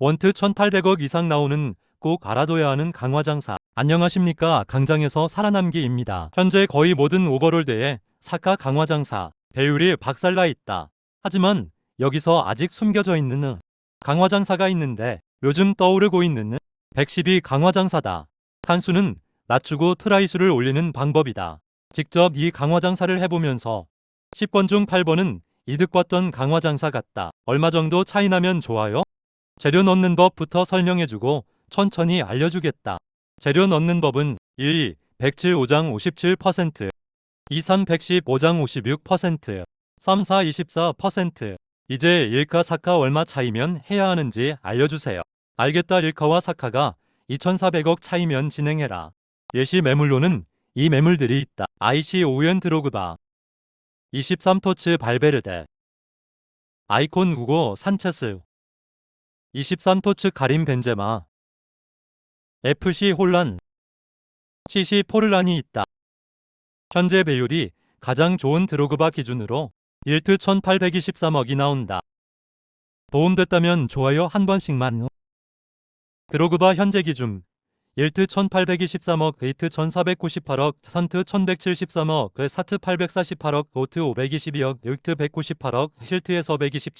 원트 1800억 이상 나오는 꼭 알아둬야 하는 강화장사. 안녕하십니까 강장에서 살아남기입니다. 현재 거의 모든 오버롤드에 사카 강화장사 배율이 박살나 있다. 하지만 여기서 아직 숨겨져 있는 강화장사가 있는데 요즘 떠오르고 있는 112 강화장사다. 한수는 낮추고 트라이수를 올리는 방법이다. 직접 이 강화장사를 해보면서 10번 중 8번은 이득 봤던 강화장사 같다. 얼마 정도 차이 나면 좋아요? 재료 넣는 법부터 설명해주고 천천히 알려주겠다. 재료 넣는 법은 1. 107 5장 57%, 2. 3 115장 56%, 3. 4 24%. 이제 1카 4카 얼마 차이면 해야 하는지 알려주세요. 알겠다 1카와 4카가 2,400억 차이면 진행해라. 예시 매물로는 이 매물들이 있다. IC 오웬 드로그바 23토츠 발베르데 아이콘 구고 산체스 23토츠 가림 벤제마 FC 혼란 CC 포르란이 있다. 현재 배율이 가장 좋은 드로그바 기준으로 1트 1823억이 나온다. 도움됐다면 좋아요 한 번씩만. 드로그바 현재 기준 1트 1823억, 베이트 1498억, 선트 1173억, 사트 848억, 고트 522억, 육트 198억, 실트에서 127